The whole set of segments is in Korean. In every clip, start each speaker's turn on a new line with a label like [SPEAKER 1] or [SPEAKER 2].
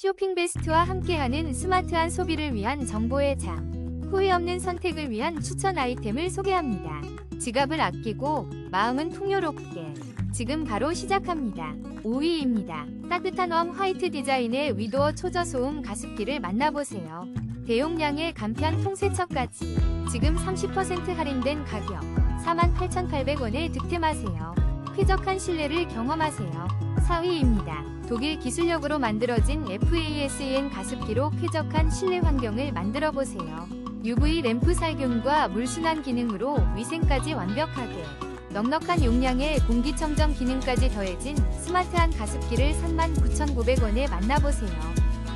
[SPEAKER 1] 쇼핑 베스트와 함께하는 스마트한 소비를 위한 정보의 장. 후회 없는 선택을 위한 추천 아이템을 소개합니다. 지갑을 아끼고 마음은 풍요롭게. 지금 바로 시작합니다. 5위입니다. 따뜻한 웜 화이트 디자인의 위도어 초저소음 가습기를 만나보세요. 대용량의 간편 통세척까지 지금 30% 할인된 가격 48,800원에 득템하세요. 쾌적한 실내를 경험하세요. 4위입니다. 독일 기술력으로 만들어진 FASN 가습기로 쾌적한 실내 환경을 만들어 보세요. UV 램프 살균과 물순환 기능으로 위생까지 완벽하게 넉넉한 용량의 공기청정 기능까지 더해진 스마트한 가습기를 39,900원에 만나보세요.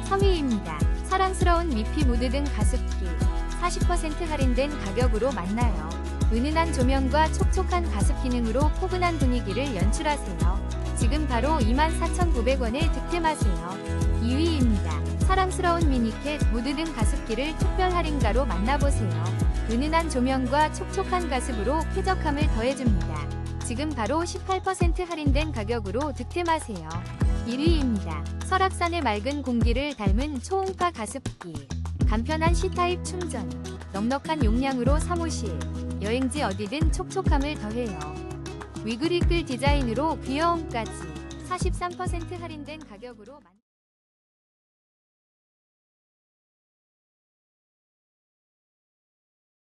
[SPEAKER 1] 3위입니다. 사랑스러운 미피 무드 등 가습기 40% 할인된 가격으로 만나요. 은은한 조명과 촉촉한 가습 기능으로 포근한 분위기를 연출하세요. 지금 바로 24,900원에 득템하세요. 2위입니다. 사랑스러운 미니캣 무드 등 가습기를 특별 할인가로 만나보세요. 은은한 조명과 촉촉한 가습으로 쾌적함을 더해줍니다. 지금 바로 18% 할인된 가격으로 득템하세요. 1위입니다. 설악산의 맑은 공기를 닮은 초음파 가습기. 간편한 C타입 충전. 넉넉한 용량으로 사무실, 여행지 어디든 촉촉함을 더해요. 위그리끌 디자인으로 귀여움까지 43% 할인된 가격으로 만...